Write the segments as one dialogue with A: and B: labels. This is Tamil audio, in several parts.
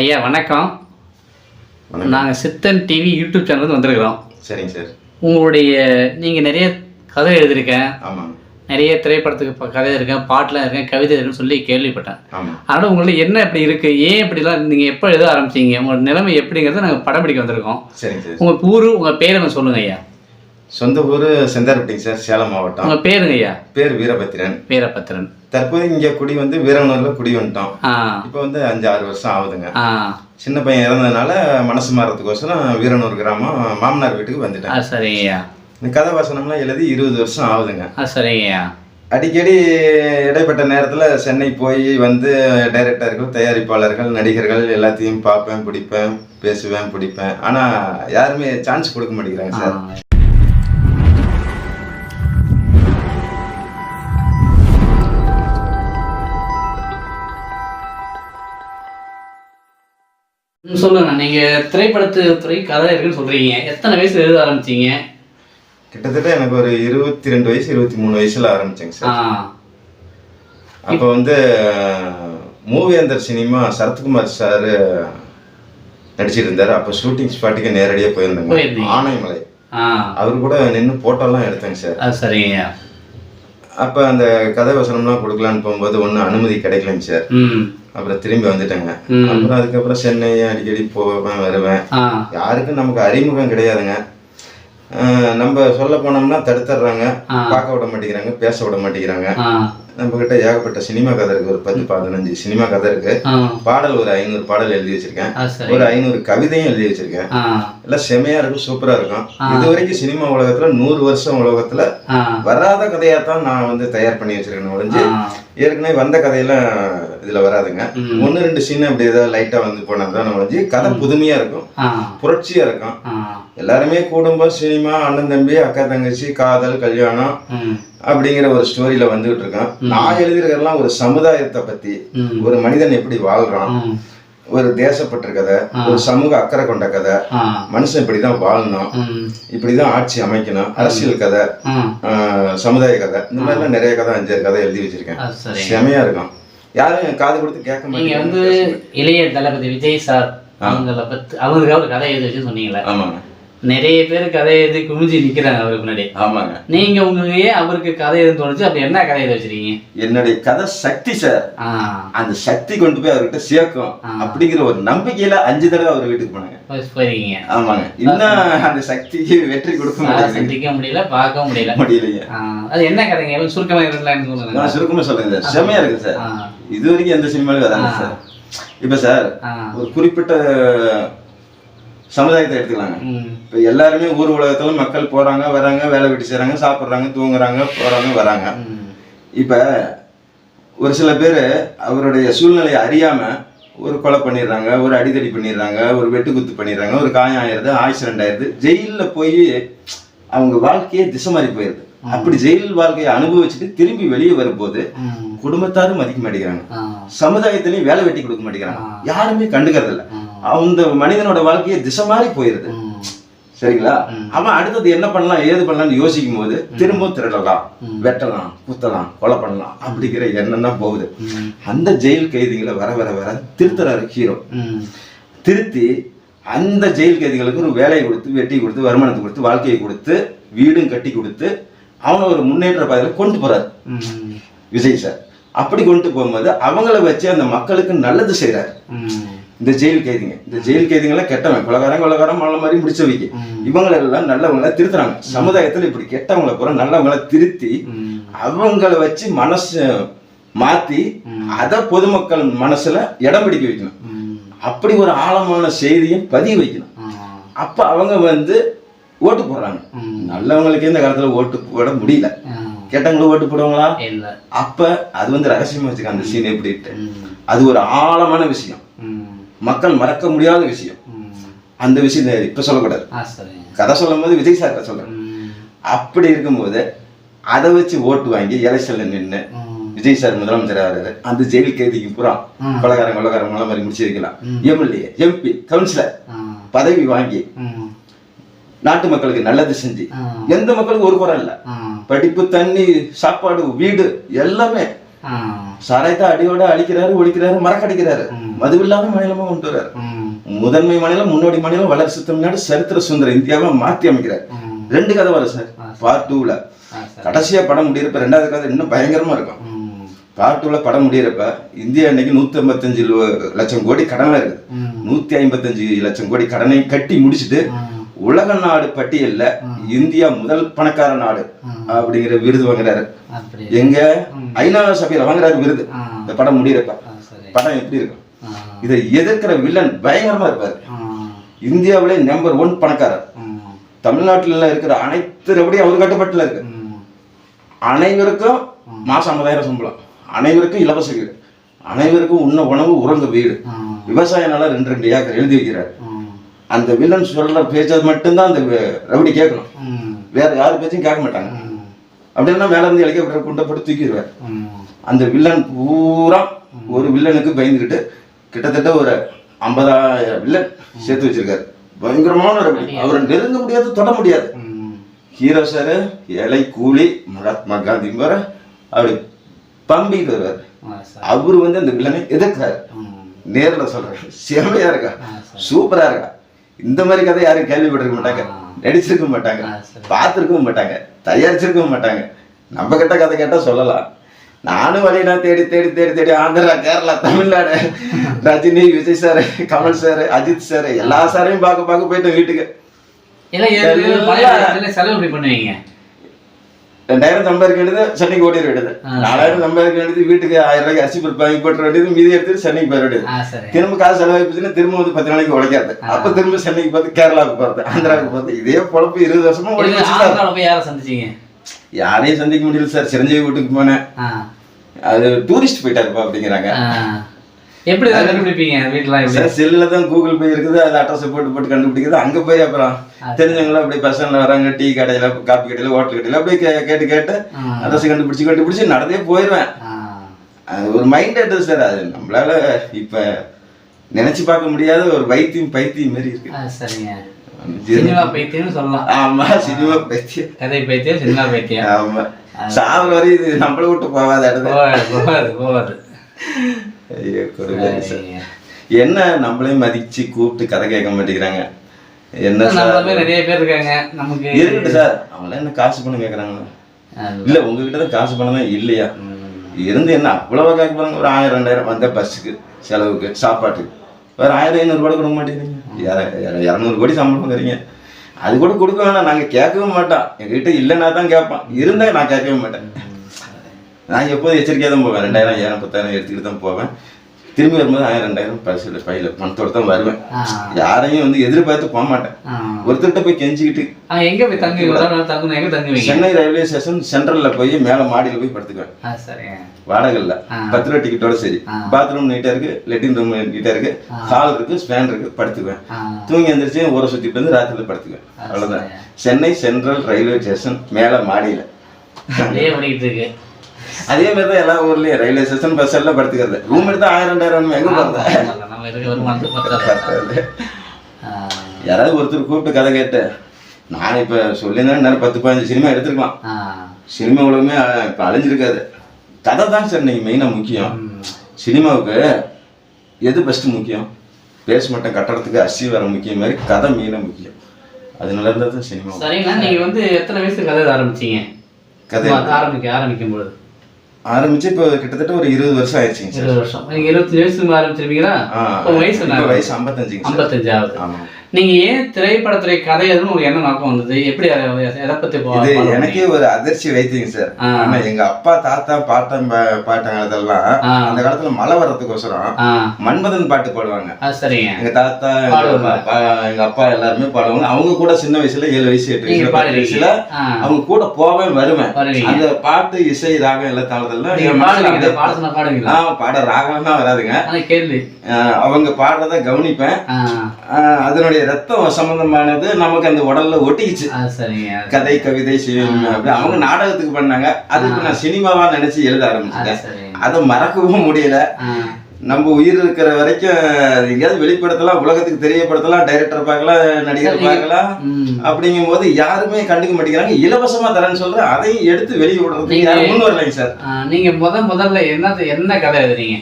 A: ஐயா வணக்கம். நாங்கள் சித்தன் டிவி யூடியூப் சேனல் வந்திருக்கிறோம்.
B: சரிங்க சார்.
A: உங்களுடைய நீங்கள் நிறைய கதை எழுதியிருக்கேன்.
B: ஆமாங்க
A: நிறைய திரைப்படத்துக்கு கதை இருக்கேன் பாட்டில் இருக்கேன் கவிதை இருக்குன்னு சொல்லி கேள்விப்பட்டேன்.
B: ஆமாம்
A: அதனால் உங்களுக்கு என்ன இப்படி இருக்குது ஏன் இப்படிலாம் நீங்கள் எப்போ எழுத ஆரம்பிச்சீங்க? உங்களோட நிலைமை எப்படிங்கிறத நாங்கள் படம் பிடிக்க வந்திருக்கோம்.
B: சரிங்க சார்.
A: உங்கள் ஊர் உங்கள் பேரை கொஞ்சம் சொல்லுங்க ஐயா?
B: சொந்த ஊர் செந்தார்பட்டிங்க சார் சேலம் மாவட்டம்.
A: உங்கள் பேருங்க ஐயா?
B: பேர் வீரபத்திரன்.
A: வீரபத்திரன்.
B: தற்போது இங்கே குடி வந்து வீரவனூரில் குடி வந்துட்டோம். இப்போ வந்து அஞ்சு ஆறு வருஷம் ஆகுதுங்க. சின்ன பையன் இறந்ததுனால மனசு மாறதுக்கோசரம் வீரனூர் கிராமம் மாமனார் வீட்டுக்கு வந்துட்டேன்.
A: சரிங்க ஐயா
B: இந்த கதை வசனம்லாம் எழுதி இருபது வருஷம் ஆகுதுங்க.
A: ஆ சரிங்க ஐயா
B: அடிக்கடி இடைப்பட்ட நேரத்தில் சென்னை போய் வந்து டைரக்டர்கள் தயாரிப்பாளர்கள் நடிகர்கள் எல்லாத்தையும் பார்ப்பேன் பிடிப்பேன் பேசுவேன் பிடிப்பேன். ஆனால் யாருமே சான்ஸ் கொடுக்க மாட்டேங்கிறாங்க சார்.
A: சொல்லுங்க நீங்கள் திரைப்படத்து துறை கதை இருக்குன்னு சொல்கிறீங்க எத்தனை வயசுல எழுத ஆரம்பிச்சீங்க?
B: கிட்டத்தட்ட எனக்கு ஒரு இருபத்தி ரெண்டு வயசு இருபத்தி மூணு வயசுல ஆரம்பிச்சேங்க சார். அப்போ வந்து மூவேந்தர் சினிமா சரத்குமார் சார் நடிச்சிட்டு இருந்தார். அப்போ ஷூட்டிங் ஸ்பாட்டுக்கு நேரடியாக போயிருந்தேங்க. ஆனைமலை. அவர் கூட நின்று போட்டோலாம் எடுத்தேங்க சார்.
A: அது சரிங்க.
B: அப்போ அந்த கதை வசனம்லாம் கொடுக்கலான்னு போகும்போது ஒன்றும் அனுமதி கிடைக்கலங்க சார். அப்புறம் திரும்பி வந்துட்டேங்க. அப்புறம் அதுக்கப்புறம் சென்னை அடிக்கடி போவேன் வருவேன். யாருக்கும் நமக்கு அறிமுகம் கிடையாதுங்க. நம்ம சொல்ல போனோம்னா தடுத்துடுறாங்க.
A: ஆ.
B: பார்க்க விட மாட்டேங்கிறாங்க பேச விட மாட்டேங்கிறாங்க. நம்ம கிட்ட ஏகப்பட்ட சினிமா கதை இருக்கு. ஒரு பத்து பதினஞ்சு சினிமா கதை இருக்கு. பாடல் ஒரு ஐநூறு பாடல் எழுதி வச்சிருக்கேன். ஒரு ஐநூறு கவிதையும் எழுதி வச்சிருக்கேன். எல்லாம் செமையா இருக்கும் சூப்பரா இருக்கும். இது வரைக்கும் சினிமா உலகத்துல நூறு வருஷம் உலகத்துல வராத கதையா தான் நான் வந்து தயார் பண்ணி வச்சிருக்கேன் ஒழிஞ்சு ஏற்கனவே வந்த கதையெல்லாம் இதுல வராதுங்க. ஒன்னு ரெண்டு சீன் அப்படி ஏதாவது லைட்டா வந்து போனதுதான் ஒழிஞ்சு கதை புதுமையா இருக்கும். புரட்சியா இருக்கும். எல்லாருமே குடும்பம் சினிமா அண்ணன் தம்பி அக்கா தங்கச்சி காதல் கல்யாணம். அப்படிங்கிற ஒரு ஸ்டோரியில வந்துகிட்டு இருக்கோம் நான் எழுதிருக்கிறதெல்லாம் ஒரு சமுதாயத்தை பத்தி ஒரு மனிதன் எப்படி வாழ்றான் ஒரு தேசப்பற்ற கதை ஒரு சமூக அக்கறை கொண்ட கதை மனுஷன் இப்படிதான் வாழணும் இப்படிதான் ஆட்சி அமைக்கணும் அரசியல் கதை சமுதாய கதை இந்த மாதிரிலாம் நிறைய கதை அஞ்சாறு கதை எழுதி வச்சிருக்கேன். செமையா இருக்கும். யாரும் காது கொடுத்து கேட்க
A: நீங்க
B: மாட்டேங்கிறாங்க.
A: வந்து இளைய தளபதி விஜய் சார் அவங்கள பத்தி அவங்களுக்காக ஒரு கதை எழுதி வச்சு சொன்னீங்களே?
B: ஆமாங்க.
A: நிறைய பேர் கதை எழுதி குமிஞ்சு நிக்கிறாங்க அவருக்கு முன்னாடி.
B: ஆமாங்க.
A: நீங்க உங்களுக்கு ஏன் அவருக்கு கதை எழுதி தோணுச்சு? அப்படி என்ன கதை எழுதி வச்சிருக்கீங்க?
B: என்னுடைய கதை சக்தி சார் அந்த சக்தி கொண்டு போய் அவர்கிட்ட சேர்க்கும். அப்படிங்கிற ஒரு நம்பிக்கையில அஞ்சு தடவை அவர் வீட்டுக்கு போனாங்க.
A: போய் போயிருக்கீங்க.
B: ஆமாங்க. இன்னும் அந்த சக்திக்கு வெற்றி கொடுக்க முடியல
A: சந்திக்க முடியல பார்க்க முடியல.
B: முடியலைங்க.
A: அது என்ன கதைங்க? எவ்வளவு சுருக்கமா சொல்லுங்க.
B: சார் செமையா இருக்கு சார் இது வரைக்கும் எந்த சினிமாலும் வராங்க சார் இப்ப சார் ஒரு குறிப்பிட்ட சமுதாயத்தை எடுத்துக்கலாங்க. இப்ப எல்லாருமே ஊர் உலகத்துல மக்கள் போறாங்க வராங்க வேலை வெட்டி செய்றாங்க சாப்பிடுறாங்க தூங்குறாங்க போறாங்க வராங்க. இப்ப ஒரு சில பேர் அவருடைய சூழ்நிலையை அறியாம ஒரு கொலை பண்ணிடுறாங்க ஒரு அடிதடி பண்ணிடுறாங்க ஒரு வெட்டுக்குத்து பண்ணிடுறாங்க ஒரு காயம் ஆயிடுது ஆக்சிடென்ட் ஆயிடுது. ஜெயில்ல போய் அவங்க வாழ்க்கையே திசை மாறி போயிருது. அப்படி ஜெயில் வாழ்க்கையை அனுபவிச்சுட்டு திரும்பி வெளியே வரும்போது குடும்பத்தாரும் மதிக்க மாட்டேங்கிறாங்க. சமுதாயத்திலையும் வேலை வெட்டி கொடுக்க மாட்டேங்கிறாங்க. யாருமே கண்டுக்கிறது இல்ல அந்த மனிதனோட வாழ்க்கையே திசை மாறி போயிருது. சரிங்களா? அவன் அடுத்தது என்ன பண்ணலாம் ஏது பண்ணலாம்னு யோசிக்கும் போது திரும்பவும் திருடலாம். வெட்டலாம் குத்தலாம் கொலை பண்ணலாம் அப்படிங்கிற எண்ணம் தான் போகுது. அந்த ஜெயில் கைதிகளை வர வர வர திருத்துறாரு ஹீரோ. திருத்தி அந்த ஜெயில் கைதிகளுக்கு ஒரு வேலையை கொடுத்து வெட்டி கொடுத்து வருமானத்தை கொடுத்து வாழ்க்கையை கொடுத்து வீடும் கட்டி கொடுத்து அவனை ஒரு முன்னேற்ற பாதையில கொண்டு போறாரு. விஜய் சார். அப்படி கொண்டு போகும்போது அவங்கள வச்சு அந்த மக்களுக்கு நல்லது செய்றாரு.
A: ம்,
B: இந்த ஜெயில் கைதிங்க. இந்த ஜெயில் கைதிகளை கெட்டவன் கொலகாரன் கொலகாரம் மல்ல மாதிரி முடிச்ச வைக்க. இவங்களை எல்லாம் நல்லவங்கள திருத்துறாங்க. சமுதாயத்துல இப்படி கெட்டவங்களை பூரா நல்லவங்கள திருத்தி அவங்கள வச்சு மனசு மாத்தி அத பொதுமக்கள் மனசுல இடம் பிடிக்க வைக்கணும். அப்படி ஒரு ஆழமான செய்தியை பதிய வைக்கணும். அப்ப அவங்க வந்து ஓட்டு போடுறாங்க. நல்லவங்களுக்கு இந்த காலத்துல ஓட்டு போட முடியல. கெட்டவங்களும் ஓட்டு போடுவாங்களா?
A: இல்ல.
B: அப்ப அது வந்து ரகசியமா வச்சுக்க அந்த சீன் எப்படிட்டு
A: ம்,
B: அது ஒரு ஆழமான விஷயம். மக்கள் மறக்க முடியாத விஷயம். அந்த விஷயம் இப்ப சொல்லக்கூடாது. கதை சொல்லும் போது விஜய் சார்ட்ட சொல்றேன்.
A: ம்,
B: அப்படி இருக்கும்போது அதை வச்சு ஓட்டு வாங்கி எலெக்ஷன்ல நின்று விஜய் சார் முதலமைச்சர் ஆகிறாரு அந்த ஜெயில் கைதிக்கு பூரா
A: ம்.
B: கொலகாரன் கொலகாரன் மலை மாதிரி முடிச்சு வைக்கலாம் எம்எல்ஏ எம்பி கவுன்சிலர் பதவி வாங்கி நாட்டு மக்களுக்கு நல்லது செஞ்சு எந்த மக்களுக்கும் ஒரு குறை இல்லை. படிப்பு தண்ணி சாப்பாடு வீடு எல்லாமே சாராயத்தை அடியோட அழிக்கிறாரு ஒழிக்கிறாரு மறக்கடிக்கிறாரு.
A: ம்.
B: மதுவில்லாத மாநிலமா கொண்டு வர்றாரு. முதன்மை மாநிலம் முன்னோடி மாநிலம் வளர்ச்சி தமிழ்நாடு சரித்திர சுந்தர இந்தியாவை மாற்றி அமைக்கிறார். ரெண்டு கதை வரும் சார். பார்ட்
A: சரி.
B: கடைசியா படம் முடியிறப்ப ரெண்டாவது கதை இன்னும் பயங்கரமா இருக்கும். பார்ட் டூவில் படம் முடியிறப்ப இந்தியா இன்னைக்கு நூத்தி ஐம்பத்தஞ்சு லட்சம் கோடி கடனா இருக்குது.
A: ம்,
B: நூத்தி ஐம்பத்தஞ்சு லட்சம் கோடி கடனை கட்டி முடிச்சுட்டு உலக நாடு பட்டியல்ல இந்தியா முதல் பணக்கார நாடு. அப்படிங்கிற விருது வாங்குறாரு. எங்க? ஐநா சபையில வாங்குறாரு விருது. இந்த படம் முடியிறப்ப. படம் எப்படி இருக்கும்? இதை எதிர்க்கிற வில்லன் பயங்கரமா இருப்பாரு. இந்தியாவிலே நம்பர் ஒன் பணக்காரர். தமிழ்நாட்டுல இருக்கிற அனைத்து ரவுடியும் அவர் கட்டுப்பாட்டுல இருக்கு. அனைவருக்கும் மாசம் ஐம்பதாயிரம் சம்பளம். அனைவருக்கும் இலவச வீடு. அனைவருக்கும் உண்ண உணவு உறங்க வீடு. விவசாய நிலம் ரெண்டு ரெண்டு ஏக்கர் எழுதி வைக்கிறார். அந்த வில்லன் சொல்ற பேச்சது மட்டும்தான் அந்த ரவுடி கேட்கணும். வேற யார் பேச்சும் கேட்க மாட்டாங்க. அப்படின்னா மேல இருந்து ஹெலிகாப்டர் குண்டை போட்டு தூக்கிடுவார். அந்த வில்லன் பூரா ஒரு வில்லனுக்கு பயந்துக்கிட்டு கிட்டத்தட்ட ஒரு ஐம்பதாயிரம் வில்லன் சேர்த்து வச்சிருக்காரு. பயங்கரமான ரவுடி. அவரை நெருங்க முடியாது தொட முடியாது. ஹீரோ சார் ஏழை கூலி மகாத்மா காந்தி வர அப்படி பம்பிட்டு வருவார். அவரு வந்து அந்த வில்லனை எதிர்க்கிறாரு. நேர்ல சொல்றேன் செமையா இருக்கா?
A: ஆ, சரி.
B: சூப்பரா இருக்கா? இந்த மாதிரி கதை யாரும் கேள்விப்பட்டிருக்க மாட்டாங்க. நடிச்சிருக்க மாட்டாங்க. பார்த்துருக்கவும் மாட்டாங்க. தயாரிச்சிருக்கவும் மாட்டாங்க. நம்ம கிட்ட கதை கேட்டா சொல்லலாம். நானும் வழியினா தேடி தேடி தேடி தேடி Andhra Kerala Tamil Nadu Rajini Vijay sir Kamal sir Ajith sir எல்லா சாரையும் பார்க்க பார்க்க போயிட்டேன் வீட்டுக்கு
A: இல்ல, எது-
B: எல்லாம்
A: பழைய காலத்துல செலவு எப்படி பண்ணுவீங்க
B: ரெண்டாயிரம் சம்பாதிக்க வேண்டியது சென்னைக்கு ஓடிட வேண்டியது. நாலாயிரம் சம்பாதிக்க வேண்டியது வீட்டுக்கு ஆயிரம் ரூபாய்க்கு அரிசி வாங்கி போட்டுற வேண்டியது மீதி எடுத்துட்டு சென்னைக்கு போயிட வேண்டியது. திரும்ப காசு செலவாகி போச்சுன்னா திரும்ப வந்து பத்து நாளைக்கு உழைக்காது. அப்ப திரும்ப சென்னைக்கு பார்த்து கேரளாவுக்கு போறது ஆந்திராவுக்கு போறது. இதே பொழப்பு இருபது வருஷமா
A: போய் யாரை சந்திச்சீங்க?
B: யாரையும் சந்திக்க முடியல சார். சிரஞ்சீவி வீட்டுக்கு போனேன். அது டூரிஸ்ட் போயிட்டாருப்பா அப்படிங்கிறாங்க.
A: எப்படி கண்டுபிடிப்பீங்க?
B: சார் செல்லுல தான் கூகுள் பே இருக்குது அது அட்ரஸ் போட்டு போட்டு கண்டுபிடிக்குது அங்க போய் அப்புறம் தெரிஞ்சவங்களும் அப்படியே ஸ்டாண்ட்ல வராங்க டீ கடையில காப்பி கடையில ஹோட்டல் கடையில அப்படியே கேட்டு கேட்டு. அட்ரஸ் கண்டுபிடிச்சு கண்டுபிடிச்சு நடந்தே போயிடுவேன் அது ஒரு மைண்ட் எடுத்து சார் அது நம்மளால இப்ப நினைச்சு பார்க்க முடியாத ஒரு வைத்தியம் பைத்தியம் மாதிரி இருக்கு.
A: சரிங்க. சினிமா பைத்தியம்னு சொல்லலாம்.
B: ஆமா சினிமா பைத்தியம்.
A: கதை பைத்தியம் சினிமா பைத்தியம்.
B: ஆமா. சாவர வரை இது நம்மள விட்டு போகாத இடத்துல.
A: போவாது போவாது
B: ஐயோ கொடுமை. சார். என்ன நம்மளையும் மதிச்சு கூப்பிட்டு கதை கேட்க மாட்டேங்கிறாங்க? என்ன
A: நம்மள
B: சார்?
A: நிறைய பேர் இருக்காங்க. நமக்கு
B: இருக்கட்டும் சார்? அவங்கள என்ன காசு பணம் கேட்கறாங்க?
A: அது-
B: இல்ல. உங்ககிட்ட தான் காசு பணம் இல்லையா? இருந்து என்ன அவ்வளவா கேட்க போறாங்க? ஒரு ஆயிரம் ரெண்டாயிரம் வந்த பஸ்ஸுக்கு செலவுக்கு சாப்பாட்டுக்கு. வேற ஆயிரம் ஐநூறு கூட கொடுக்க மாட்டேங்கிறீங்க. இர- இர- இரநூறு கோடி சம்பளம் கொடுக்குறீங்க அது கூட கொடுக்க வேணாம். நாங்க கேட்கவும் மாட்டோம். எங்ககிட்ட இல்லைன்னா தான் கேட்போம் இருந்தா நான் கேட்கவே மாட்டேன். நான் எப்போதும் எச்சரிக்கையாக தான் போவேன். ரெண்டாயிரம் ஏழாயிரம் பத்தாயிரம் எடுத்துக்கிட்டு தான் போவேன். திரும்பி வரும்போது ஆயிரம் ரெண்டாயிரம் பரிசில் பையில பணத்தோட தான் வருவேன். யாரையும் வந்து எதிர்பார்த்து போக மாட்டேன். ஒருத்தர்கிட்ட போய் கெஞ்சிக்கிட்டு.
A: எங்க போய் தங்கி
B: சென்னை ரயில்வே ஸ்டேஷன் சென்ட்ரல்ல போய் மேல மாடியில போய் படுத்துக்குவேன். வாடகைல. பத்து ரூபா டிக்கெட்டோட சரி. பாத்ரூம் நீட்டா இருக்கு லெட்டின் ரூம் நீட்டா இருக்கு. ஹால் இருக்கு ஸ்பேன் இருக்கு படுத்துக்குவேன். தூங்கி எந்திரிச்சு ஊரை சுத்திட்டு வந்து ராத்திரில படுத்துக்குவேன். அவ்வளவுதான்.
A: சரி.
B: சென்னை சென்ட்ரல் ரயில்வே ஸ்டேஷன் மேல மாடியில.
A: அப்படியே பண்ணிக்கிட்டு இருக்கு.
B: அதே மாதிரி தான் எல்லா ஊர்லயும் ரயில்வே ஸ்டேஷன் பஸ் எல்லாம் படுத்துக்கிறது. ரூம் எடுத்தா ஆயிரம் ரெண்டாயிரம். எங்க போறது? யாராவது ஒருத்தர் கூப்பிட்டு கதை கேட்டு நான் இப்ப சொல்லியிருந்தேன் பத்து பதினஞ்சு சினிமா எடுத்துருக்கலாம். சினிமா உலகமே இப்ப அழிஞ்சிருக்காது. கதை தான் சார் இன்னைக்கு மெயினா முக்கியம். சினிமாவுக்கு எது ஃபஸ்ட்டு முக்கியம்? பேஸ் மட்டும் கட்டடத்துக்கு அசி வர முக்கியம் மாதிரி கதை மெயினாக முக்கியம். அதனால இருந்தால் தான் சினிமா
A: சரிங்கண்ணா நீங்க வந்து எத்தனை வயசுக்கு கதை ஆரம்பிச்சீங்க?
B: கதை
A: ஆரம்பிக்க ஆரம்பிக்கும் பொழுது
B: ஆரம்பிச்சு இப்போ கிட்டத்தட்ட ஒரு இருபது வருஷம் ஆயிடுச்சுங்க சார்.
A: இருபது வருஷம். நீங்க இருபத்தஞ்சு வயசுக்கு ஆரம்பிச்சிருப்பீங்களா வயசு?
B: வயசு ஐம்பத்தஞ்சுங்க
A: ஐம்பத்தஞ்சு ஆகுது
B: ஆமாம்.
A: நீங்க ஏன் திரைப்படத்துறை கதை எதுவும் உங்களுக்கு என்ன நோக்கம் வந்தது? எப்படி எதை பத்தி போ-
B: இது
A: follow
B: எனக்கே ஒரு அதிர்ச்சி வைத்தியம் சார்.
A: ஆ.
B: ஆனா எங்க அப்பா தாத்தா பாட்டன் பா- பாட்டன் அதெல்லாம். அந்த காலத்துல மழை வர்றதுக்கோசரம் மன்மதன் பாட்டு பாடுவாங்க.
A: சரிங்க.
B: எங்க தாத்தா எங்க
A: பாடுவாங்க.
B: அப்பா, எல்லாருமே பாடுவாங்க. அவங்க கூட சின்ன வயசுல ஏழு வயசு எட்டு வயசுல வயசுல அவங்க கூட போவேன் வருவேன். அந்த பாட்டு இசை ராகம் எல்லாம் அப்படியே
A: பாட
B: பாட ராகம்லாம் வராதுங்க.
A: கேள்வி.
B: அவங்க பாடுறத கவனிப்பேன். அதனுடைய ரத்தம் சம்பந்தமானது நமக்கு அந்த உடல்ல ஒட்டிக்கிச்சு. கதை கவிதை அப்படி அவங்க நாடகத்துக்கு பண்ணாங்க. அதுக்கு நான் சினிமாவா நினைச்சு எழுத ஆரம்பிச்சிட்டேன். அதை மறக்கவும் முடியல. நம்ம உயிர் இருக்கிற வரைக்கும் எங்கேயாவது வெளிப்படுத்தலாம் உலகத்துக்கு தெரியப்படுத்தலாம் டைரக்டர் பார்க்கலாம் நடிகர். பார்க்கலாம். அப்படிங்கும் போது யாருமே கண்டுக்க மாட்டேங்கிறாங்க. இலவசமா தரேன்னு சொல்றேன். அதையும் எடுத்து வெளியே விடுறதுக்கு முன் வரலைங்க சார்.
A: நீங்க முத முதல்ல என்ன என்ன கதை எழுதுறீங்க?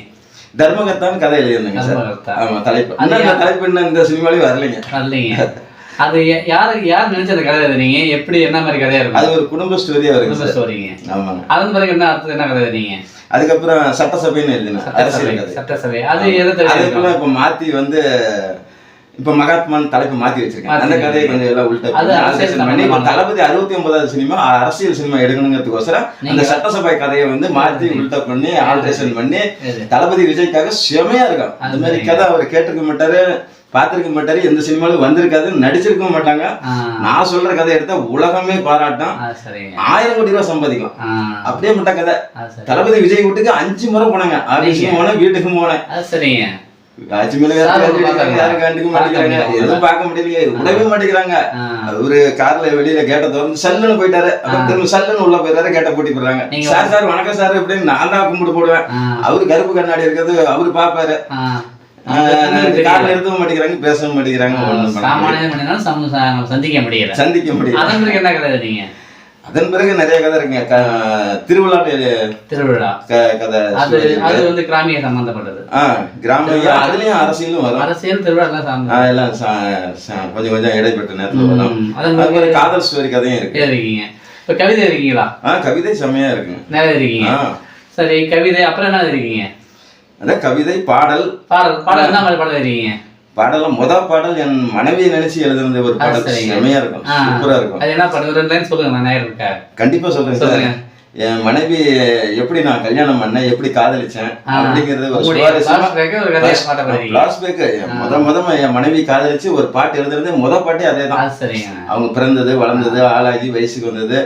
B: தர்மகத்தான் கதை எழுதியிருந்தேங்க சார். ஆமா தலைப்பு. அந்த தலைப்பு இன்னும் இந்த சினிமாலையும் வரலைங்க.
A: வரலைங்க. அது யாரு யார் நினைச்ச அந்த கதை எழுதுறீங்க எப்படி என்ன மாதிரி கதையா இருக்கும்?
B: அது ஒரு குடும்ப ஸ்டோரியா வருங்க
A: குடும்ப ஸ்டோரிங்க
B: ஆமாங்க.
A: அதன் பிறகு என்ன அடுத்தது என்ன கதை எழுதுறீங்க
B: அதுக்கப்புறம் சட்டசபைன்னு எழுதினேன்
A: சட்டசபை.
B: அரசியல்
A: சட்டசபை. அது எதை
B: அதுக்குள்ள இப்ப மாத்தி வந்து இப்ப மகாத்மான் தலைப்பு மாத்தி வச்சிருக்கேன். அந்த கதையை கொஞ்சம் எல்லாம் உள்ட
A: அது அரசியல்
B: alternation பண்ணி இப்ப
A: சம்பந்தமான.
B: தளபதி அறுபத்தி ஒன்பதாவது சினிமா அரசியல் சினிமா எடுக்கணுங்கிறதுக்கோசரம் அந்த சட்டசபை கதையை வந்து மாத்தி உள்ட பண்ணி ஆல்ட்ரேஷன் பண்ணி? தளபதி விஜய்க்காக செமையா இருக்கும் அந்த மாதிரி. கதை அவர் கேட்டிருக்க மாட்டாரு பார்த்திருக்க மாட்டாரு எந்த சினிமாலும் வந்திருக்காது நடிச்சிருக்க மாட்டாங்க. நான் சொல்ற கதை எடுத்தா உலகமே பாராட்டும். ஆயிரம் கோடி ரூபாய் சம்பாதிக்கலாம்.
A: ஆ,
B: அப்படியே மட்ட கதை. தளபதி விஜய் வீட்டுக்கு அஞ்சு முறை போனாங்க. ஆபீஸுக்கும் போனேன் வீட்டுக்கும் போனேன்.
A: பார்க்க
B: முடியலையே. விடவே மாட்டேங்கிறாங்க. அவரு கார்ல வெளியில கேட்ட திறந்து சல்லுன்னு போயிட்டாரு. திரும்ப சல்லுன்னு உள்ள போயிட்டாரு கேட்ட பூட்டி போடுறாங்க. சார் சார் வணக்கம் சார் இப்படின்னு நான் தான் கும்பிட்டு போடுவேன். அவரு கருப்பு கண்ணாடி இருக்கிறது அவரு பாப்பாரு நிறுத்தவும் மாட்டேங்கிறாங்க பேசவும் மாட்டேங்கிறாங்க
A: சந்திக்க முடியல.
B: சந்திக்க முடியல.
A: என்ன எழுதுறீங்க
B: அதன் பிறகு நிறைய கதை இருக்குங்க. திருவிழா.
A: திருவிழா
B: கதை
A: அது. அது வந்து கிராமிய சம்பந்தப்பட்டது.
B: ஆ கிராம அதுலயும் அரசியலும் வரும்.
A: அரசியல் திருவிழா எல்லாம்
B: எல்லாம் கொஞ்சம் கொஞ்சம் இடைப்பட்ட நேரத்துல வரும். காதல் ஸ்டோரி கதையும் இருக்கு.
A: எழுதிருக்கீங்க இப்ப கவிதை இருக்கீங்களா?
B: ஆ கவிதை செம்மையா இருக்குங்க.
A: நிறைய இருக்கீங்க. சரி கவிதை அப்புறம் என்ன இருக்கீங்க?
B: அதான் கவிதை பாடல்.
A: பாடல் பாடல் என்ன மாதிரி பாடல் இருக்கீங்க?
B: பாடலாம் முத பாடல் என் மனைவியை நினைச்சு எழுதுனது ஒரு பாடல். செம்மையா இருக்கும். சூப்பரா இருக்கும்.
A: அது என்ன ரெண்டு லைன் சொல்லுங்க நான் இருக்கேன்
B: கண்டிப்பா சொல்றேன் சார்.
A: சொல்லுங்க.
B: என் மனைவி எப்படி நான் கல்யாணம் பண்ணேன் எப்படி காதலிச்சேன். அப்படிங்கறது ஒரு
A: உங்களுடைய
B: சுவாரஸ்யமா
A: flashback ஒரு கதையை பாட்ட படிக்கிறீங்க.
B: ஃபிளாஷ்பேக் முத முத என் மனைவி காதலிச்சு ஒரு பாட்டு எழுதுறது முத பாட்டே அதே தான் அவங்க பிறந்தது வளர்ந்தது ஆளாகி வயசுக்கு வந்தது.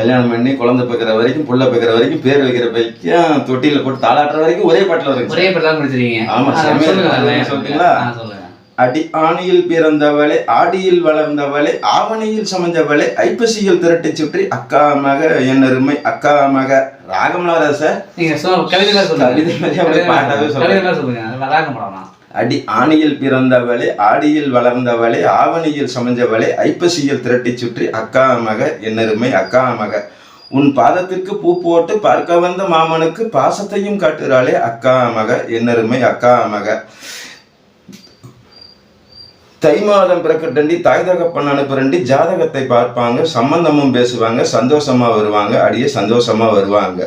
B: கல்யாணம் பண்ணி குழந்தை பிறக்கிற வரைக்கும் புள்ள பிறக்கிற வரைக்கும் பேர் வைக்கிற வரைக்கும் தொட்டியில போட்டு தாளாட்டுற வரைக்கும் ஒரே பாட்டுல வருங்க
A: ஒரே பாட்டு தான் முடிச்சிருக்கீங்க.
B: ஆமா,
A: ஆ,
B: அடி ஆணியில் பிறந்தவளே ஆடியில் வளர்ந்தவளே ஆவணியில் சமைஞ்சவளே ஐப்பசியில் திரட்டி சுற்றி அக்கா மக என் அருமை அக்கா மக ராகம்லாம் சார்.
A: நீங்க சொல்லுங்க.
B: அடி ஆணியில் பிறந்தவளே ஆடியில் வளர்ந்தவளே ஆவணியில் சமைஞ்சவளே ஐப்பசியில் திரட்டி சுற்றி அக்கா மக என் அருமை அக்கா மக உன் பாதத்திற்கு பூ போட்டு பார்க்க வந்த மாமனுக்கு பாசத்தையும் காட்டுறாளே அக்கா மக என் அருமை அக்கா மக தை மாதம் பிறக்கட்டண்டி தாய் தகப்பன் அனுப்புறண்டி ஜாதகத்தை பார்ப்பாங்க சம்பந்தமும் பேசுவாங்க சந்தோஷமா வருவாங்க அடியே சந்தோஷமா வருவாங்க.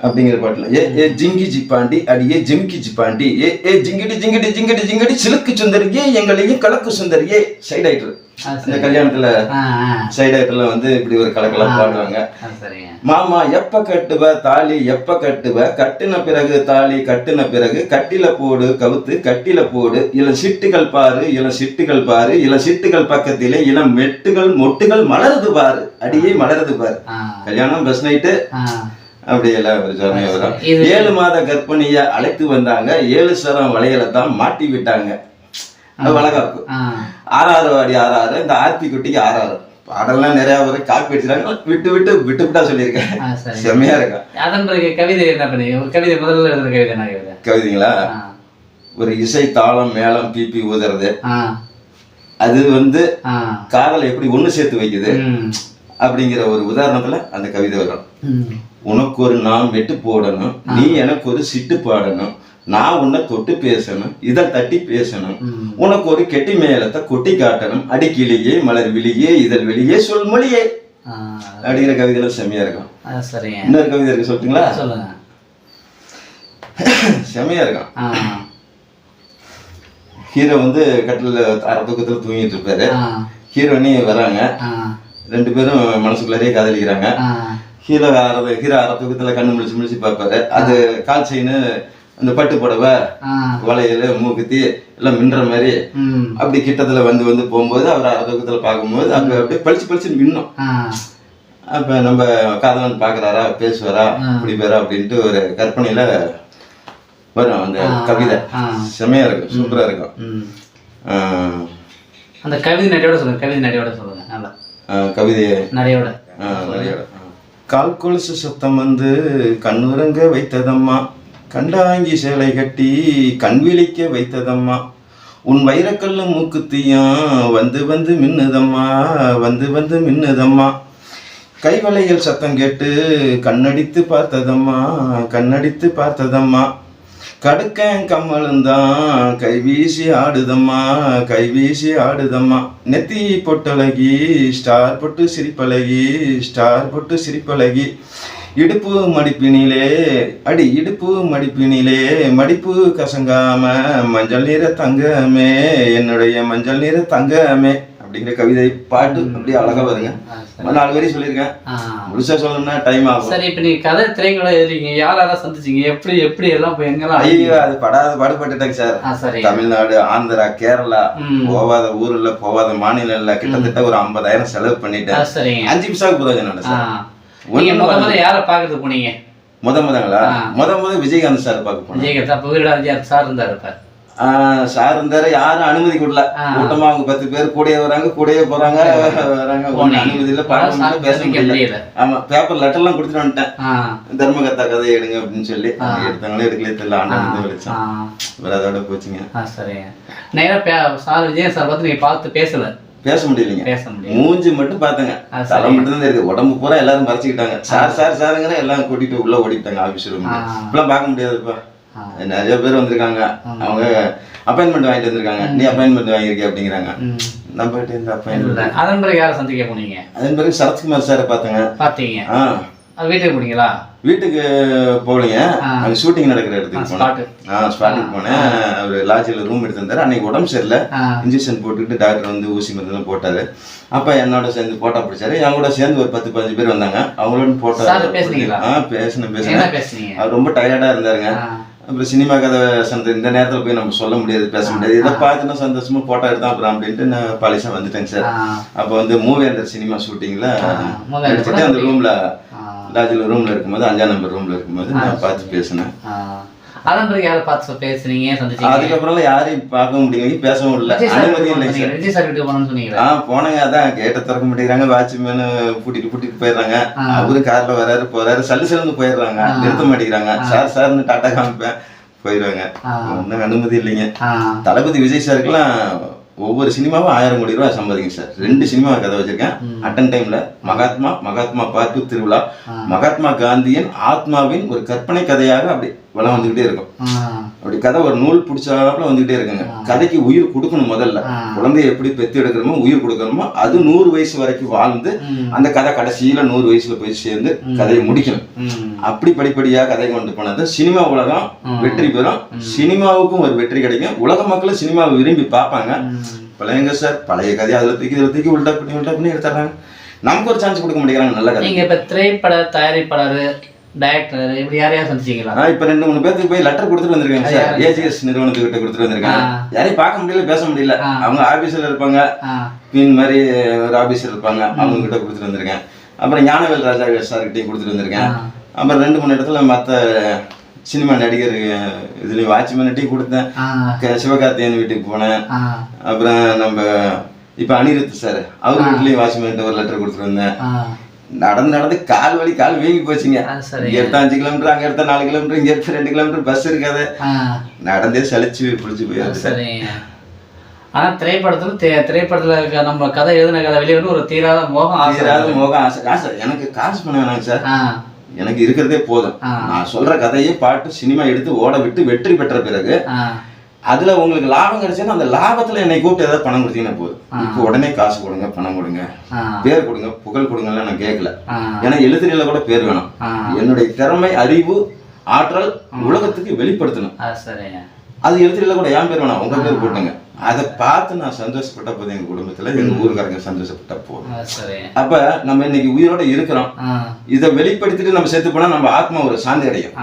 B: அப்படிங்கிற பாட்டுல ஏ ஏ ஜிங்கி ஜிப்பாண்டி அடியே ஜிம்கி ஜிப்பாண்டி ஏ ஏ ஜிங்கிடி ஜிங்கிடி ஜிங்கிடி ஜிங்கிடி சிலுக்கு சுந்தரியே எங்களையும் கலக்கு சுந்தரியே சைட் ஆயிட்டு இந்த கல்யாணத்துல
A: ஆ, ஆ.
B: சைடு ஆயிட்டுல வந்து இப்படி ஒரு கலக்கெல்லாம் பாடுவாங்க மாமா எப்ப கட்டுவ? தாலி எப்ப கட்டுவ? கட்டின பிறகு தாலி கட்டின பிறகு கட்டில போடு கவுத்து கட்டில போடு. இளம் சிட்டுகள் பாரு இளம் சிட்டுகள் பாரு இளம் சிட்டுகள் பக்கத்திலே இளம் மெட்டுகள் மொட்டுகள் மலருது பாரு. அடியே மலருது பாரு. கல்யாணம் பஸ் நைட்டு
A: ஆ.
B: அப்படி எல்லாம் ஒரு ஜோரமே வரும்
A: இது-
B: ஏழு மாத கர்ப்பிணிய அழைத்து வந்தாங்க. ஏழு சரம் வளையலை தான் மாட்டி விட்டாங்க. வளகாப்பு. ஆறாறு வாடி ஆறாறு இந்த ஆர்த்தி குட்டிக்கு ஆறாறு. பாடல்லாம் நிறைய வரும். காப்பி அடிச்சிட்டாங்க விட்டு விட்டு விட்டு விட்டா சொல்லியிருக்கேன். செம்மையா இருக்கும்
A: அதன் பிறகு கவிதை என்ன பண்ணி ஒரு கவிதை முதல்ல எழுதுற கவிதை என்ன கவிதை?
B: கவிதைங்களா? ஒரு இசை தாளம் மேளம் பிபி ஊதுறது. அது வந்து. காதலை எப்படி ஒண்ணு சேர்த்து வைக்குது? அப்படிங்கிற ஒரு உதாரணத்துல அந்த கவிதை வரும். உனக்கு ஒரு நான் மெட்டு போடணும். நீ எனக்கு ஒரு சிட்டு பாடணும். நான் உன்னை தொட்டு பேசணும் இதை தட்டி பேசணும். உனக்கு ஒரு கெட்டி மேலத்தை கொட்டி காட்டணும். அடிக்கிளியே மலர் விழியே இதழ் வெளியே சொல் மொழியே. அப்படிங்கிற கவிதையில செம்மையா இருக்கும்.
A: சரிங்க.
B: இன்னொரு கவிதை இருக்கு சொல்லிட்டுங்களா
A: சொல்லுங்க.
B: செம்மையா இருக்கும். ஹீரோ வந்து கட்டில அரை தூக்கத்துல தூங்கிட்டு இருப்பாரு.
A: ஆ,
B: ஹீரோயினி வராங்க. ரெண்டு பேரும் மனசுக்குள்ளாரே காதலிக்கிறாங்க. ஹீரோ அரை ஹீரோ அரை தூக்கத்துல கண்ணு முழிச்சு முழிச்சு பார்ப்பாரு. அது கால் செயின் அந்த பட்டு புடவை வளையல் மூக்குத்தி எல்லாம் மின்ற மாதிரி அப்படி கிட்டத்துல வந்து வந்து போகும்போது அவர் அரை தூக்கத்துல பார்க்கும்போது அப்ப அப்படியே பளிச்சு பளிச்சு மின்னும் அப்ப நம்ம காதலன் பாக்குறாரா பேசுவாரா. பிடிப்பாரா அப்படின்ட்டு ஒரு கற்பனையில வரும் அந்த கவிதை. செமையா இருக்கும் சூப்பரா இருக்கும்.
A: அந்த கவிதை நடையோட சொல்லுங்க கவிதை நடையோட சொல்லுங்க நல்லா.
B: கவிதையை.
A: நடையோட.
B: நிறைய கால் கொலுசு சத்தம் வந்து கண்ணுறங்க வைத்ததம்மா. கண்டாங்கி சேலை கட்டி கண் விழிக்க வைத்ததம்மா. உன் வைரக்கல்ல மூக்குத்தியும் வந்து வந்து மின்னுதம்மா வந்து வந்து மின்னுதம்மா. கைவளையல் சத்தம் கேட்டு கண்ணடித்து பார்த்ததம்மா கண்ணடித்து பார்த்ததம்மா. கடுக்கன் கம்மலுந்தான் கைவீசி ஆடுதம்மா கைவீசி ஆடுதம்மா. நெத்தி பொட்டழகி ஸ்டார் பொட்டு சிரிப்பழகி ஸ்டார் பொட்டு சிரிப்பழகி. இடுப்பு மடிப்பினிலே அடி இடுப்பு மடிப்பினிலே மடிப்பு கசங்காம மஞ்சள் நிற தங்கமே என்னுடைய மஞ்சள் நிற தங்கமே அப்படிங்கிற கவிதை பாட்டு அப்படியே அழகா வருங்க. நாலு வரி சொல்லியிருக்கேன். முழுசா சொல்லணும்னா டைம் ஆகும்.
A: சரி இப்ப நீங்க கதை திரைக்கடம் எழுதுறீங்க. யாரெல்லாம் சந்திச்சீங்க? எப்படி எப்படி எல்லாம் போய் எங்கெல்லாம்
B: ஐயோ அது படாத பாடுபட்டுட்டாங்க சார். தமிழ்நாடு ஆந்திரா கேரளா
A: ம்.
B: போகாத ஊர் இல்ல போகாத மாநிலம் கிட்டத்தட்ட ஒரு ஐம்பதாயிரம் செலவு பண்ணிட்டேன். அஞ்சு இல்லை
A: ஆ.
B: சார்.
A: நீங்க முத. முத யாரை பாக்குறது போனீங்க
B: முத முதங்களா. முத முத விஜயகாந்த் சார் பார்க்க போனேன்
A: விஜயகாந்த் அப்ப வீரராஜ் சார் இருந்தாரு இப்ப
B: ஆ, சார் இருந்தாரு யாரும் அனுமதி. கூட்டமா அவங்க பத்து பேர் கூடயே வராங்க கூடயே போறாங்க வராங்க. அனுமதி இல்ல
A: சார்
B: பேச முடியல ஆமா பேப்பர் லெட்டர் எல்லாம் கொடுத்துட்டு வந்துட்டேன். தர்மகத்தா கதை எடுங்க அப்படின்னு சொல்லி. எடுத்தாங்களே எடுக்கலே தெரியல
A: ஆ.
B: ஆண்டவன் தான் வெளிச்சம்
A: ஆ.
B: இவர் அதோட போச்சுங்க
A: சரிங்க நேரா பே- சார் விஜயன் சார் பார்த்து நீங்க பார்த்து பேசல
B: பேச முடியலைங்க.
A: பேச முடியும்
B: மூஞ்சி மட்டும் பார்த்தேங்க. தலை மட்டும் தான் தெரியுது உடம்பு பூரா எல்லாரும் மறைச்சிக்கிட்டாங்க சார் சார் சாருங்கிற எல்லாம் கூட்டிட்டு உள்ள ஓடிட்டாங்க ஆபீஸ் ரூம். இப்பெல்லாம் பார்க்க முடியாதுப்பா. நிறைய பேர் வந்திருக்காங்க. அவங்க அப்பாயின்மெண்ட் வாங்கிட்டு வந்திருக்காங்க. நீ அப்பாயின்மெண்ட் வாங்கியிருக்க அப்படிங்கிறாங்க. நம்ம இந்த. அப்பாயின்மெண்ட்
A: அதன் பிறகு யாரை சந்திக்க போனீங்க?
B: அதன் பிறகு சரத்குமார் சாரை பார்த்தேங்க.
A: பாத்தீங்க
B: ஆ.
A: வீட்டுக்கு போனீங்களா?
B: வீட்டுக்கு போகலைங்க. அங்க ஷூட்டிங் நடக்கிற இடத்துக்கு போனேன். ஆ ஸ்பாட்டுக்கு போனேன். அவர் லாட்ஜில் ரூம் எடுத்திருந்தாரு. அன்னைக்கு உடம்பு சரியில்லை. இன்ஜெக்ஷன் போட்டுக்கிட்டு டாக்டர் வந்து ஊசி மருந்தெல்லாம் போட்டாரு. அப்ப என்னோட சேர்ந்து போட்டோ பிடிச்சாரு. என் கூட சேர்ந்து ஒரு பத்து பதினஞ்சு பேர் வந்தாங்க. அவங்களோட போட்டோ
A: சார் பேசுனீங்களா?
B: ஆ பேசினேன் பேசினேன். அவர் ரொம்ப டயர்டா இருந்தாருங்க. அப்புறம் சினிமா கதை சந்த இந்த நேரத்துல போய் நம்ம சொல்ல முடியாது பேச முடியாது. இதை பார்த்துனா சந்தோஷமா போட்டோ எடுத்தோம் அப்புறம் அப்படின்ட்டு நான் பாலிஷா வந்துட்டேங்க சார். அப்போ வந்து மூவேந்தர் சினிமா ஷூட்டிங்ல
A: ஆ, மூவேந்தர்
B: எடுத்துட்டு அந்த ரூம்ல. லாட்ஜில் ரூம்ல இருக்கும்போது அஞ்சாம் நம்பர் ரூம்ல இருக்கும்போது நான் பார்த்து பேசினேன்.
A: அதன் பிறகு யாரை பார்த்து பேசுனீங்க சந்திச்சீங்க
B: அதுக்கப்புறம்லாம் யாரையும் பார்க்க முடியல பேசவும் இல்லை அனுமதியும்
A: போனீங்க. விஜய் சார் வீட்டுக்கு போனோம்னு சொன்னீங்களா
B: ஆ போனங்க அதான் கேட்ட திறக்க மாட்டேங்கிறாங்க வாட்ச்மேனு கூட்டிட்டு கூட்டிட்டு போயிடுறாங்க. அவரு கார்ல வராரு போறாரு சல்லு சல்லுன்னு போயிடுறாங்க. நிறுத்த மாட்டேங்கிறாங்க சார் சார்னு டாட்டா காமிப்பேன் போயிடுவாங்க. ஒன்றும் அனுமதி இல்லைங்க. தளபதி விஜய் சாருக்குலாம் ஒவ்வொரு சினிமாவும் ஆயிரம் கோடி ரூபாய் சம்பாதிக்கும் சார். ரெண்டு சினிமா கதை வச்சிருக்கேன். அட்டன் டைம்ல மகாத்மா மகாத்மா பார்த்து திருவிழா. மகாத்மா காந்தியின் ஆத்மாவின் ஒரு கற்பனை கதையாக அப்படி வளம் வந்துகிட்டே இருக்கும். அப்படி கதை ஒரு நூல் பிடிச்சாப்புல வந்துகிட்டே இருக்குங்க. கதைக்கு உயிர் கொடுக்கணும் முதல்ல. குழந்தைய எப்படி பெத்து எடுக்கிறோமோ உயிர் கொடுக்கணுமோ அது நூறு வயசு வரைக்கும் வாழ்ந்து. அந்த கதை கடைசியில நூறு வயசுல போய் சேர்ந்து கதையை முடிக்கணும். அப்படி படிப்படியா கதை கொண்டு போனது சினிமா உலகம் வெற்றி பெறும். சினிமாவுக்கும் ஒரு வெற்றி கிடைக்கும். உலக மக்களும் சினிமாவை விரும்பி பார்ப்பாங்க. பழையங்க சார் பழைய கதையை அதுல தூக்கி இதுல தூக்கி உல்டா பண்ணி உல்டா பண்ணி எடுத்துறாங்க. நமக்கு ஒரு சான்ஸ் கொடுக்க மாட்டேங்கிறாங்க நல்ல கதை.
A: நீங்க இப்ப திரைப்பட தயாரிப்பாளர் டைரக்டர் இப்படி யாரையா சந்திச்சீங்களா?
B: இப்ப ரெண்டு மூணு பேருக்கு போய் லெட்டர் கொடுத்துட்டு வந்திருக்கேன் சார்? ஏஜிஎஸ் நிறுவனத்துக்கிட்ட கொடுத்துட்டு வந்திருக்கேன்.
A: ஆ.
B: யாரையும் பார்க்க முடியல பேச முடியல. அவங்க ஆபீஸ்ல இருப்பாங்க. மாதிரி ஒரு ஆபீசர் இருப்பாங்க. அவங்க கிட்ட கொடுத்துட்டு வந்திருக்கேன். அப்புறம் ஞானவேல் ராஜா சார்கிட்டையும் கொடுத்துட்டு வந்திருக்கேன். அப்புறம் ரெண்டு மூணு இடத்துல மற்ற சினிமா நடிகர் இதுலேயும் வாட்ச்மேன்ட்டையும் கொடுத்தேன். சிவகார்த்தியன் வீட்டுக்கு போனேன். அப்புறம் நம்ம இப்போ அனிருத் சார் அவர் வீட்லேயும் வாட்ச்மேன்ட்டு ஒரு லெட்டர் கொடுத்துட்டு வந்தேன். நடந்து நடந்து கால் வலி கால் வீங்கி போச்சுங்க. இங்க எடுத்தா அஞ்சு கிலோமீட்டர் அங்க எடுத்தா நாலு கிலோமீட்டர் இங்க எடுத்தா ரெண்டு கிலோமீட்டர் பஸ் இருக்காது. நடந்தே சலிச்சு பிடிச்சி
A: அது
B: போயிடுது.
A: சரி. ஆனா திரைப்படத்துல திரைப்படத்துல இருக்க நம்ம கதை எழுதின கதை வெளியே ஒரு தீராத மோகம்
B: தீராத மோகம் ஆசை. ஆசை. எனக்கு காசு பண்ண வேணாங்க சார். எனக்கு இருக்கிறதே போதும். நான் சொல்ற கதையை பாட்டு சினிமா எடுத்து ஓட விட்டு வெற்றி பெற்ற பிறகு. அதுல உங்களுக்கு லாபம் கிடைச்சுன்னா அந்த லாபத்துல என்னை கூப்பிட்டு ஏதாவது பணம் கொடுத்தீங்கன்னா போதும். இப்போ உடனே காசு கொடுங்க பணம் கொடுங்க. பேர் கொடுங்க புகழ் கொடுங்கலாம் நான் கேட்கல. ஏன்னா எழுத்துறையில கூட பேர் வேணும். என்னுடைய திறமை அறிவு ஆற்றல் உலகத்துக்கு வெளிப்படுத்தணும்.
A: அது
B: எழுத்துறையில கூட என் பேர் வேணாம் உங்க பேர் போட்டுங்க. அதை பார்த்து நான் சந்தோஷப்பட்ட போதும் எங்க குடும்பத்துல எங்க ஊருக்காரங்க சந்தோஷப்பட்ட போதும் அப்ப நம்ம இன்னைக்கு உயிரோட இருக்கிறோம். இதை வெளிப்படுத்திட்டு நம்ம செத்து போனா நம்ம ஆத்மா ஒரு சாந்தி அடையும்.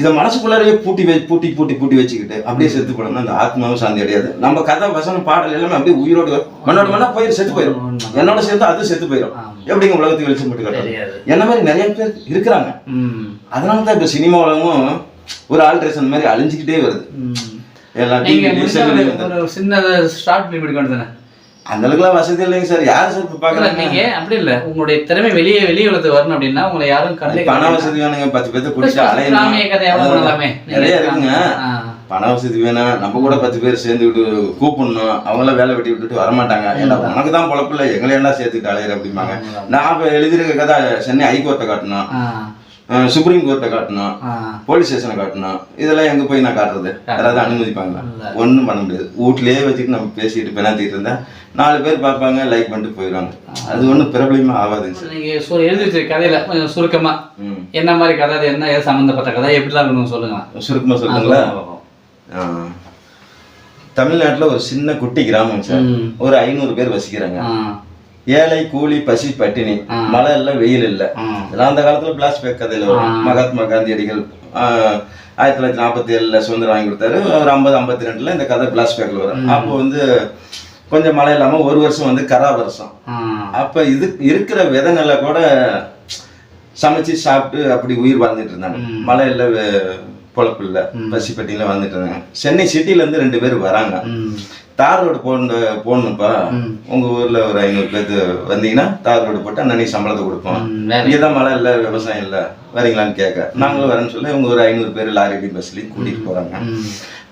B: இதை மனசுக்குள்ளாரவே பூட்டி பூட்டி பூட்டி பூட்டி வச்சுக்கிட்டு அப்படியே செத்து போனோம்னா அந்த ஆத்மாவும் சாந்தி அடையாது. நம்ம கதை வசனம் பாடல் எல்லாமே அப்படியே உயிரோடு மண்ணோட மண்ணா போயிடும் செத்து போயிடும். என்னோட சேர்ந்து அது செத்து போயிடும். எப்படிங்க உலகத்துக்கு வெளிச்சம் போட்டு
A: தெரியாது.
B: என்ன மாதிரி நிறைய பேர் இருக்கிறாங்க. அதனால தான் இப்போ சினிமா உலகமும் ஒரு ஆல்ட்ரேஷன் மாதிரி அழிஞ்சுக்கிட்டே வருது.
A: ம்.
B: எல்லாம்
A: நீங்க
B: டிவி
A: முடிஞ்ச
B: செல்லுல
A: ஒரு-
B: வந்து
A: ஒரு சின்ன ஷார்ட் ஃபிலிம் எடுக்க வேண்டியதானே
B: அந்த அளவுக்குலாம் வசதி இல்லைங்க சார். யார் சார் இப்போ பார்க்குறாங்க?
A: நீங்க அப்படி இல்ல. உங்களுடைய திறமை வெளியே வெளியே உலகத்துக்கு வரணும் அப்படின்னா உங்களை யாரும் கண்டே
B: பண வசதி வேணுங்க. பத்து பேர்த்த பிடிச்சி அலையணும்.
A: ராமிய கதை எவ்வளவு பண்ணலாமே நீங்க
B: நிறைய இருக்குங்க. பண வசதி வேணும். நம்ம கூட பத்து பேர் சேர்ந்துக்கிட்டு கூப்பிடணும். அவங்களாம் வேலை வெட்டி விட்டுட்டு வரமாட்டாங்க. ஏன்னா உனக்கு தான் பொழப்பில்ல எங்களை என்ன சேர்த்துக்கிட்டு அலையிற அப்படிம்பாங்க. நான் இப்போ எழுதியிருக்க கதை சென்னை ஹைகோர்ட்டை காட்டணும். சுப்ரீம் கோர்ட்டை காட்டணும். போலீஸ் ஸ்டேஷனை காட்டணும். இதெல்லாம் எங்க போய் நான் காட்டுறது? யாராவது அனுமதிப்பாங்களா? ஒண்ணும் பண்ண முடியாது. வீட்லயே வச்சுட்டு நம்ம பேசிட்டு பெணாத்திட்டு இருந்தா நாலு பேர் பார்ப்பாங்க லைக் பண்ணிட்டு போயிடுவாங்க. அது ஒன்றும் பிரபலமா ஆகாதுங்க சார்
A: நீங்க சொ- எழுதி கதையில கொஞ்சம் சுருக்கமா என்ன மாதிரி கதை அது என்ன ஏது சம்பந்தப்பட்ட கதை எப்படிலாம் இருக்கணும் சொல்லுங்க.
B: சுருக்கமா சொல்லுங்களா தமிழ்நாட்டுல ஒரு சின்ன குட்டி கிராமம் சார். ஒரு ஐநூறு பேர் வசிக்கிறாங்க. ஏழை கூலி பசி பட்டினி மழை இல்ல வெயில் இல்ல. இதெல்லாம் அந்த காலத்துல பிளாஸ்பேக் கதையில வரும். மகாத்மா காந்தியடிகள் ஆயிரத்தி தொள்ளாயிரத்தி நாற்பத்தி ஏழுல சுதந்திரம் வாங்கி கொடுத்தாரு. ஒரு ஐம்பது ஐம்பத்தி ரெண்டுல இந்த கதை பிளாஸ்பேக்ல வரும். அப்போ வந்து கொஞ்சம் மழை இல்லாம ஒரு வருஷம் வந்து கரா வருஷம். அப்ப இது இருக்கிற விதை நிலை கூட சமைச்சு சாப்பிட்டு அப்படி உயிர் வாழ்ந்துட்டு இருந்தாங்க. மழை இல்ல பொழப்பு இல்ல பசி பட்டினில வாழ்ந்துட்டு இருந்தாங்க. சென்னை சிட்டில இருந்து ரெண்டு பேர் வராங்க. தார் ரோடு போன போடணும்ப்பா உங்க ஊர்ல ஒரு ஐநூறு பேர்த்து வந்தீங்கன்னா தார் ரோடு போட்டு அன்னைக்கு சம்பளத்தை கொடுப்போம்.
A: ம், வேற.
B: இங்கதான் மழை இல்ல விவசாயம் இல்ல. வரீங்களான்னு கேட்க நாங்களும் வரேன்னு சொல்லி இவங்க ஒரு ஐநூறு பேர் லாரிலையும் பஸ்லயும் கூட்டிட்டு போறாங்க.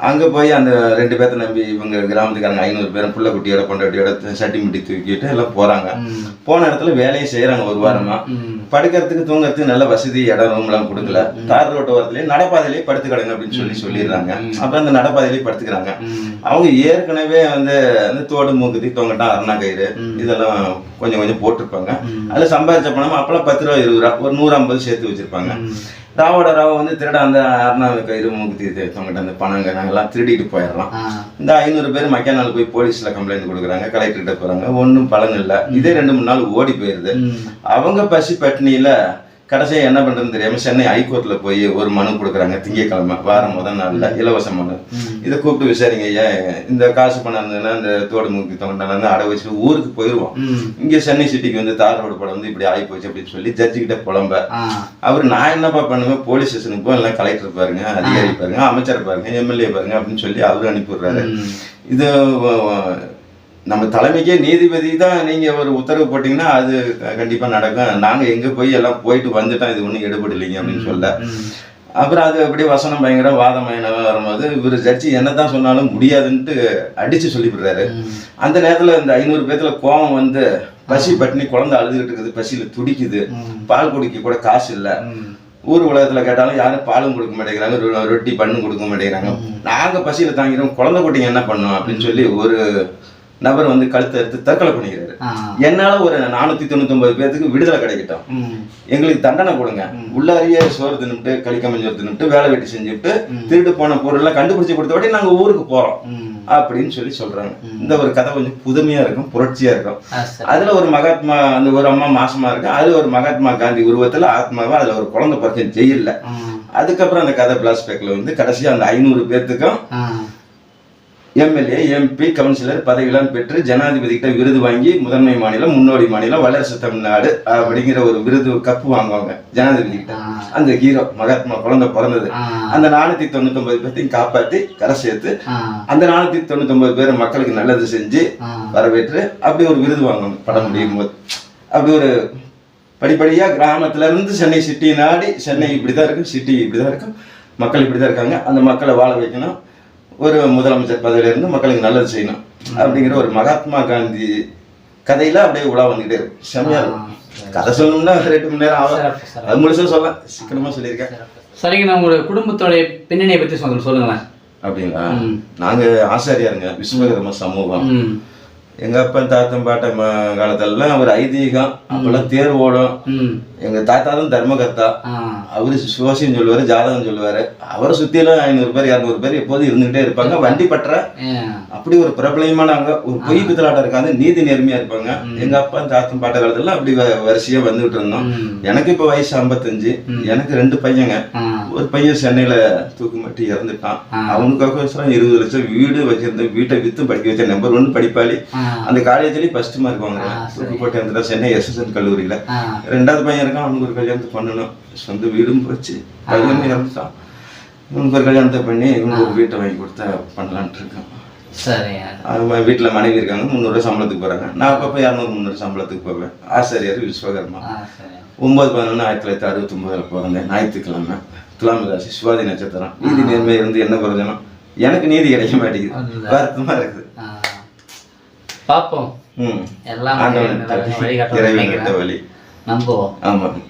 B: அங்க போய் அந்த ரெண்டு பேர்த்த நம்பி இவங்க கிராமத்துக்காரங்க ஐநூறு பேரும் புள்ள குட்டியோட பொண்டாட்டியோட சட்டி முட்டி தூக்கிட்டு எல்லாம் போறாங்க.
A: ம்.
B: போன இடத்துல வேலையை செய்யறாங்க ஒரு வாரமா.
A: ம்.
B: படுக்கிறதுக்கு தூங்குறதுக்கு நல்ல வசதி இடம் ரூம் எல்லாம் கொடுக்கல. தார் ரோட்டு ஓரத்துலயே நடப்பாதையிலேயே படுத்து கிடங்க அப்படின்னு சொல்லி சொல்லிடுறாங்க. அப்புறம் அந்த நடப்பாதையிலேயே படுத்துக்கிறாங்க. அவங்க ஏற்கனவே வந்து அந்த தோடு மூக்குத்தி தொங்கட்டான் அருணா கயிறு. இதெல்லாம் கொஞ்சம் கொஞ்சம் போட்டிருப்பாங்க. அதுல சம்பாதிச்ச பணம் அப்பெல்லாம் பத்து ரூபா இருபது ரூபா ஒரு நூறு ஐம்பது சேர்த்து வச்சிருப்பாங்க. ராவோட ராவ வந்து திருட அந்த அருணா கயிறு மூக்குத்தி தொங்கட்ட அந்த பணங்க நாங்கெல்லாம் திருடிட்டு போயிடலாம். இந்த ஐநூறு பேர் மக்கா நாள் போய் போலீஸ்ல கம்ப்ளைண்ட் கொடுக்குறாங்க கலெக்டர்கிட்ட போறாங்க ஒன்றும் பலன் இல்லை இதே ரெண்டு மூணு நாள் ஓடி போயிருது
A: ம்.
B: அவங்க பசி பட்டினியில கடைசியா என்ன பண்றதுன்னு தெரியாம சென்னை ஹைகோர்ட்ல போய் ஒரு மனு கொடுக்குறாங்க திங்கட்கிழமை வாரம் முதல் நாள்ல இலவச மனு. இதை கூப்பிட்டு விசாரிங்க ஏன் இந்த காசு பணம் இருந்ததுன்னா இந்த தோடு மூக்கி தொண்டால அடை வச்சு ஊருக்கு போயிடுவோம்
A: ம்.
B: இங்க சென்னை சிட்டிக்கு வந்து தார் ரோடு படம் வந்து இப்படி ஆகி போச்சு அப்படின்னு சொல்லி ஜட்ஜி கிட்ட புலம்ப. அவர் நான் என்னப்பா பண்ணுவேன்? போலீஸ் ஸ்டேஷனுக்கு போய் எல்லாம் கலெக்டர் பாருங்க அதிகாரி பாருங்க அமைச்சர் பாருங்க எம்எல்ஏ பாருங்க அப்படின்னு சொல்லி அவரு அனுப்பி விடுறாரு
A: ம்.
B: இது நம்ம தலைமைக்கே நீதிபதி தான் நீங்க ஒரு உத்தரவு போட்டீங்கன்னா அது க- கண்டிப்பா நடக்கும். நாங்க எங்க போய் எல்லாம் போயிட்டு வந்துட்டோம் இது ஒண்ணும் எடுபடலைங்க அப்படின்னு சொல்ல. அப்புறம் அது அப்படியே வசனம் பயங்கர வாதமயனமா வரும்போது இவர் ஜட்ஜி என்னதான் சொன்னாலும் முடியாதுன்ட்டு அடிச்சு சொல்லிவிடுறாரு. அந்த நேரத்துல இந்த ஐநூறு பேத்துல கோவம் வந்து பசி பட்டினி குழந்தை அழுதுகிட்டு இருக்குது பசியில துடிக்குது பால் குடிக்க கூட காசு இல்ல. ஊர் உலகத்துல கேட்டாலும் யாரும் பாலும் கொடுக்க மாட்டேங்கிறாங்க ரொட்டி பண்ணு கொடுக்க மாட்டேங்கிறாங்க. நாங்க பசியில தாங்கிறோம் குழந்தை குட்டிங்க என்ன பண்ணும் அப்படின்னு சொல்லி ஒரு நபர் வந்து கழுத்தை எடுத்து தற்கொலை பண்ணிக்கிறாரு. என்னால ஒரு நானூத்தி தொண்ணூத்தி பேத்துக்கு விடுதலை கிடைக்கட்டும். எங்களுக்கு தண்டனை கொடுங்க உள்ளாரியே சோறு தின்னுட்டு கழிக்கமஞ்சோறு தின்னுட்டு வேலை வெட்டி செஞ்சுட்டு திருட்டு போன பொருள்லாம் கண்டுபிடிச்சு கொடுத்த வாட்டி நாங்க ஊருக்கு போறோம். அப்படின்னு சொல்லி சொல்றாங்க இந்த ஒரு கதை கொஞ்சம் புதுமையா இருக்கும் புரட்சியா இருக்கும். அதுல ஒரு மகாத்மா அந்த ஒரு அம்மா மாசமா இருக்கு அது ஒரு மகாத்மா காந்தி உருவத்துல ஆத்மாவா அதுல ஒரு குழந்தை பிறக்க ஜெயில்ல
A: ம்.
B: அதுக்கப்புறம் அந்த கதை பிளாஸ்பேக்ல வந்து கடைசியா அந்த ஐநூறு பேர்த்துக்கும். எம்எல்ஏ எம்பி கவுன்சிலர் பதவியெல்லாம் பெற்று ஜனாதிபதி கிட்ட விருது வாங்கி முதன்மை மாநிலம் முன்னோடி மாநிலம் வல்லரசு தமிழ்நாடு அப்படிங்கிற ஒரு விருது கப்பு வாங்குவாங்க ஜனாதிபதி கிட்ட. அந்த ஹீரோ மகாத்மா குழந்தை பிறந்தது. அந்த நானூத்தி தொண்ணூத்தி ஒன்பது பேர்த்தையும் காப்பாத்தி கரை சேர்த்து. அந்த நானூத்தி தொண்ணூத்தி ஒன்பது பேர் மக்களுக்கு நல்லது செஞ்சு. வரவேற்று அப்படி ஒரு விருது வாங்கணும் படம் முடியும் போது அப்படி ஒரு படிப்படியா கிராமத்துல இருந்து சென்னை சிட்டி நாடி சென்னை இப்படிதான் இருக்கு சிட்டி இப்படிதான் இருக்கும் மக்கள் இப்படிதான் இருக்காங்க அந்த மக்களை வாழ வைக்கணும் ஒரு முதலமைச்சர் பதவியில இருந்து மக்களுக்கு நல்லது செய்யணும் அப்படிங்கிற ஒரு மகாத்மா காந்தி கதையில அப்படியே உலா வந்துகிட்டே இருக்கு. செம்மையா இருக்கும் கதை சொல்லணும்னா ரெண்டு மணி நேரம் ஆகும். அது முழுசா சொல்லலாம். சிக்கனமா சொல்லியிருக்கேன்.
A: சரிங்க நான் உங்களோட குடும்பத்தோட பின்னணியை பத்தி சொல்லுங்க சொல்லுங்களேன்.
B: அப்படிங்களா. நாங்க ஆசாரியாருங்க விஸ்வகர்ம சமூகம்.
A: ம்.
B: எங்க அப்பா தாத்தன் பாட்டன் ம- காலத்துலலாம் ஒரு ஐதீகம் அப்பெல்லாம் தேர் ஓடும்
A: ம்.
B: எங்க தாத்தா தான் தர்மகர்த்தா. அவரு சுவாசியம் சொல்லுவாரு ஜாதகம் சொல்லுவாரு அவரை சுத்தியெல்லாம் ஐநூறு பேர் இரநூறு பேர் எப்போதும் இருந்துகிட்டே இருப்பாங்க வண்டி பற்ற. அப்படி ஒரு பிரபலயமான அங்க ஒரு பொய் பித்தலாட்டம் இருக்காது நீதி நேர்மையா இருப்பாங்க. எங்க அப்பா தாத்தன் பாட்ட காலத்துல அப்படி வரிசையா வந்துகிட்டு இருந்தோம். எனக்கு இப்ப வயசு ஐம்பத்தஞ்சு. எனக்கு ரெண்டு பையங்க. ஒரு பையன் சென்னையில தூக்கு மாட்டி இறந்துட்டான் அவனுக்காக இருபது லட்சம் வீடு வச்சிருந்த வீட்டை வித்து படிக்க வச்ச நம்பர் ஒன்னு படிப்பாளி. அந்த காலேஜ்லயும் ஃபர்ஸ்ட் மார்க் வாங்குறேன். தூக்கு போட்டு இருந்துட்டா சென்னை எஸ்எஸ்என் கல்லூரியில. ரெண்டாவது பையன் இருக்கான். அவனுக்கு ஒரு கல்யாணத்தை பண்ணணும். சொந்த வீடும் போச்சு. பையன் இறந்துட்டான். இவனுக்கு ஒரு கல்யாணத்தை பண்ணி இவனுக்கு ஒரு வீட்டை வாங்கி கொடுத்தா பண்ணலான்ட்டு இருக்கான்.
A: சரிங்க.
B: வீட்டில் மனைவி இருக்காங்க முந்நூறுரூவா சம்பளத்துக்கு போகிறாங்க நான் அப்பப்போ இரநூறு முந்நூறு சம்பளத்துக்கு போவேன். ஆசிரியர் விஸ்வகர்மா. ஒன்பது பதினொன்று ஆயிரத்தி தொள்ளாயிரத்தி அறுபத்தொம்போதில் பிறந்தேன் ஞாயிற்றுக்கிழமை துலாம் ராசி சிவாதி நட்சத்திரம். நீதி நேர்மை இருந்து என்ன பிரயோஜனம் எனக்கு நீதி கிடைக்க மாட்டேங்குது. வருத்தமாக இருக்குது.
A: பார்ப்போம்
B: ம்.
A: எல்லாம்
B: வழி.
A: நம்புவோம்.
B: ஆமாம்.